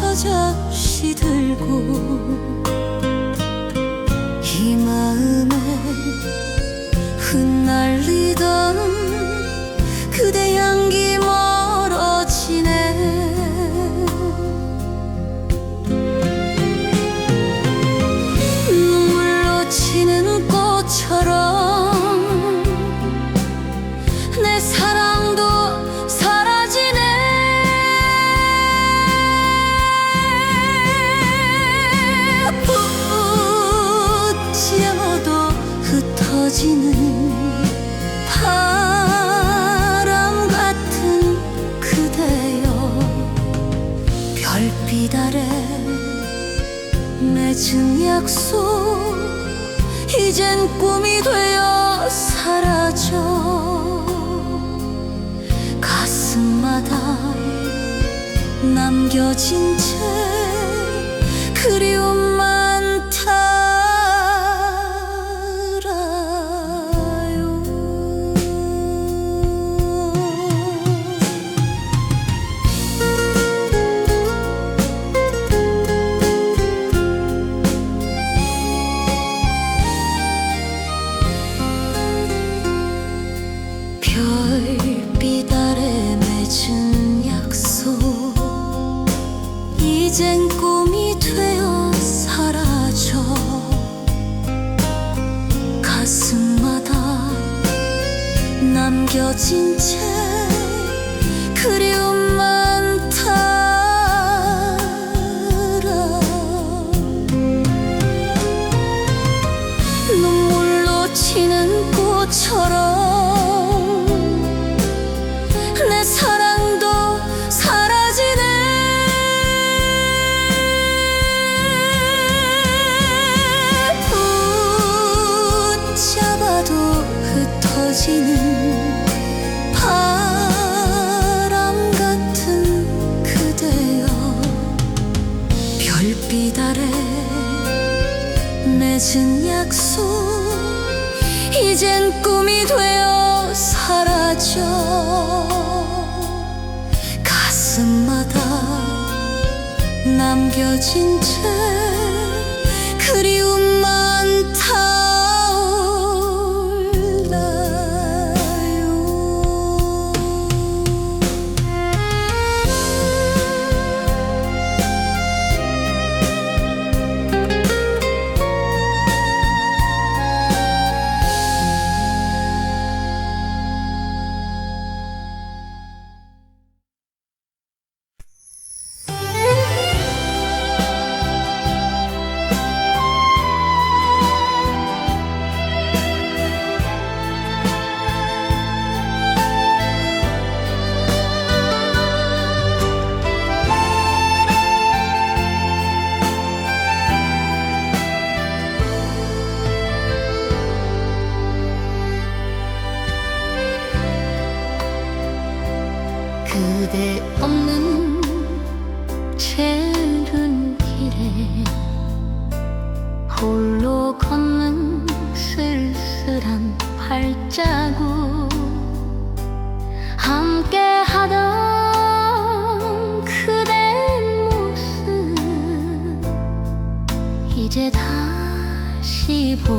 젖어 시들고 이 마음에 흩날리던 약속 이젠 꿈이 되어 사라져. 가슴마다 남겨진 채 그리움 남겨진 채 그리움만 달아 눈물로 치는 꽃처럼 내 사랑도 사라지네. 붙잡아도 흩어지는 맺은 약속 이젠 꿈이 되어 사라져. 가슴마다 남겨진 채 그리움 다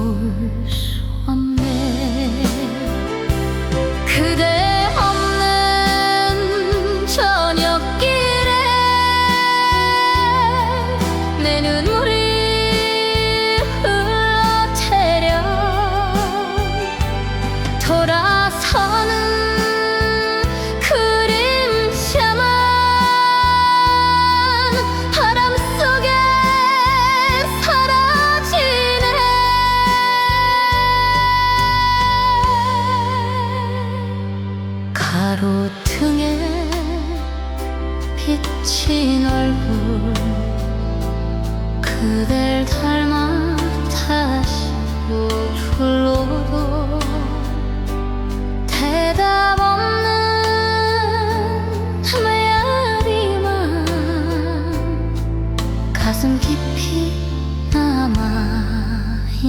가슴 깊이 남아있네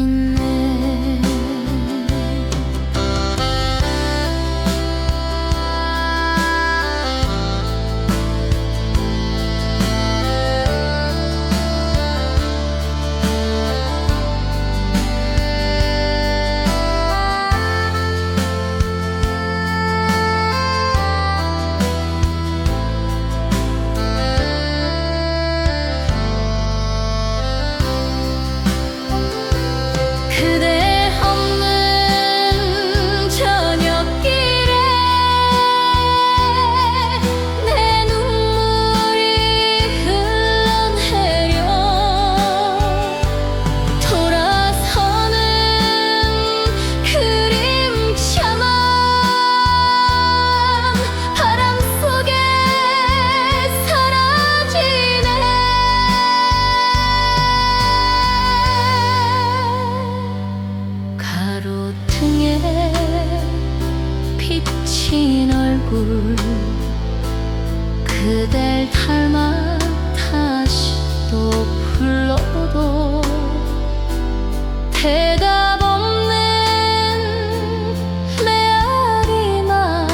비친 얼굴 그댈 닮아 다시 또 불러도 대답 없는 메아리만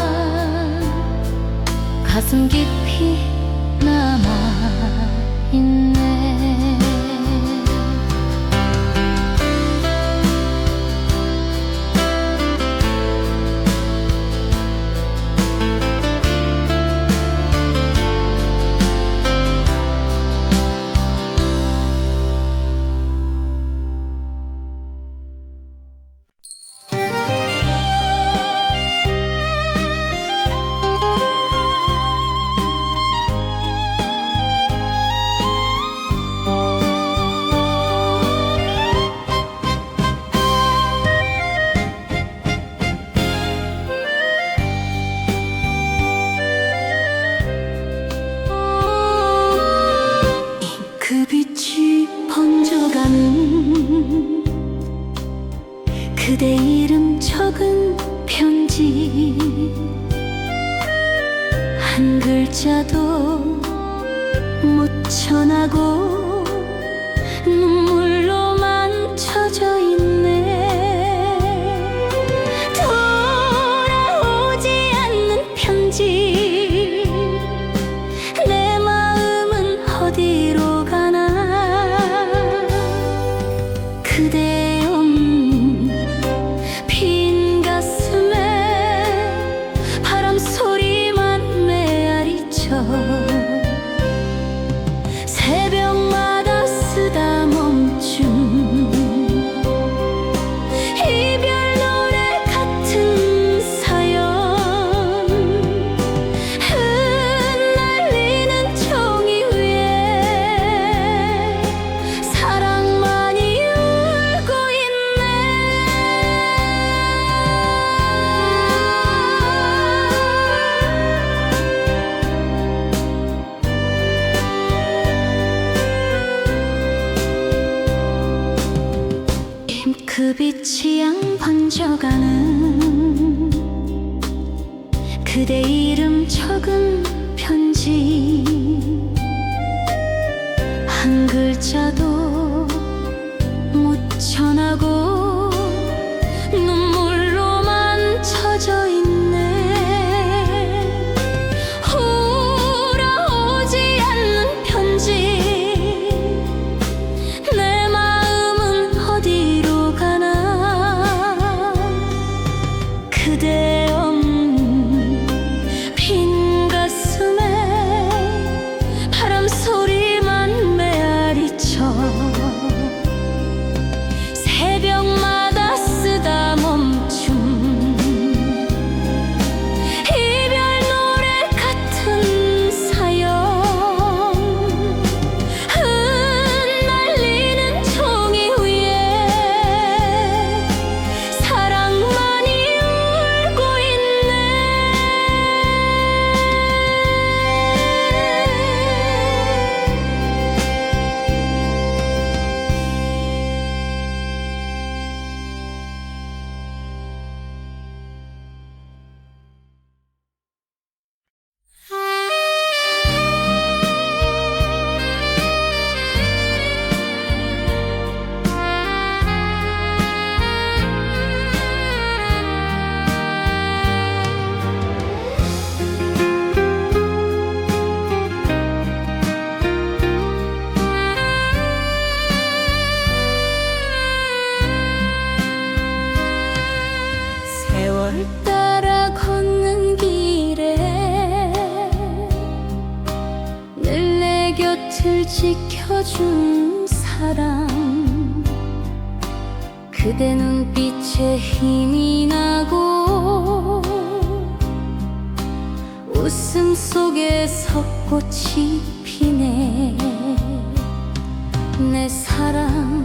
가슴 깊 假多 곁을 지켜준 사람. 그대 눈빛에 힘이 나고 웃음 속에 석고치 피네. 내 사랑.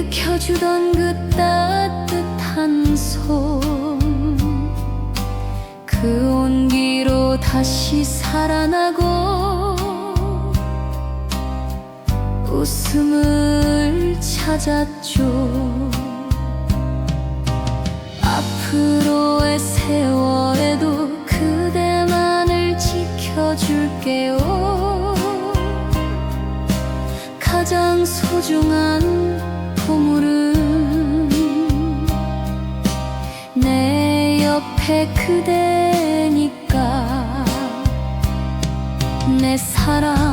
일으켜주던 그 따뜻한 손 그 온기로 다시 살아나고 웃음을 찾았죠. 앞으로의 세월에도 그대만을 지켜줄게요. 가장 소중한 곁에 그대니까 내 사랑.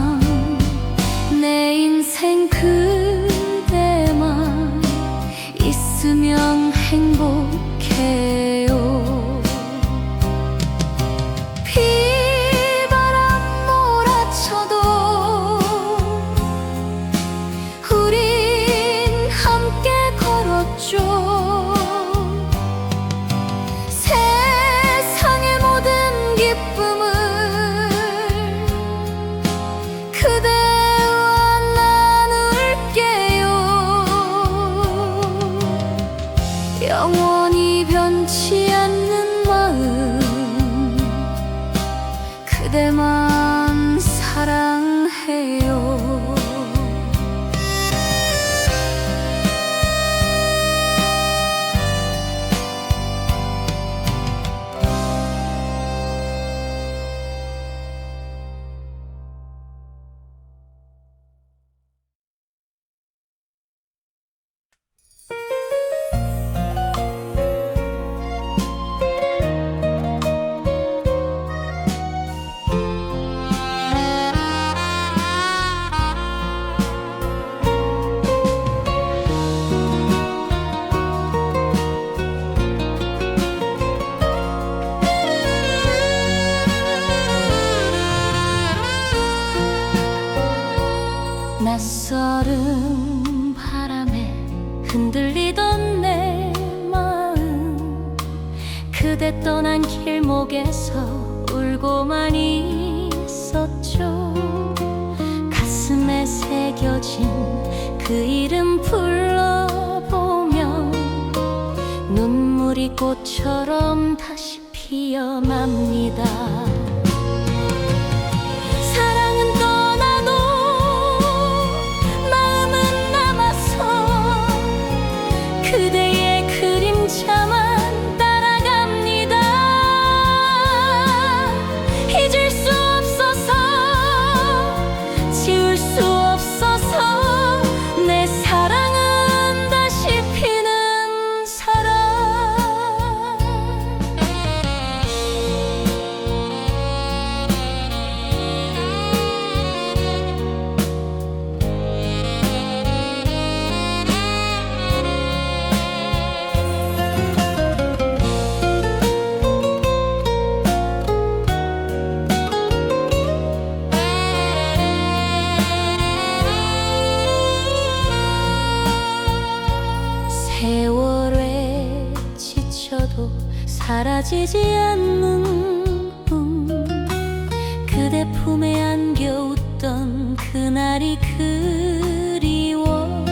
그날이 그리워.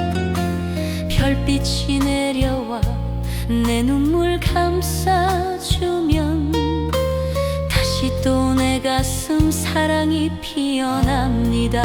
별빛이 내려와 내 눈물 감싸주면 다시 또 내 가슴 사랑이 피어납니다.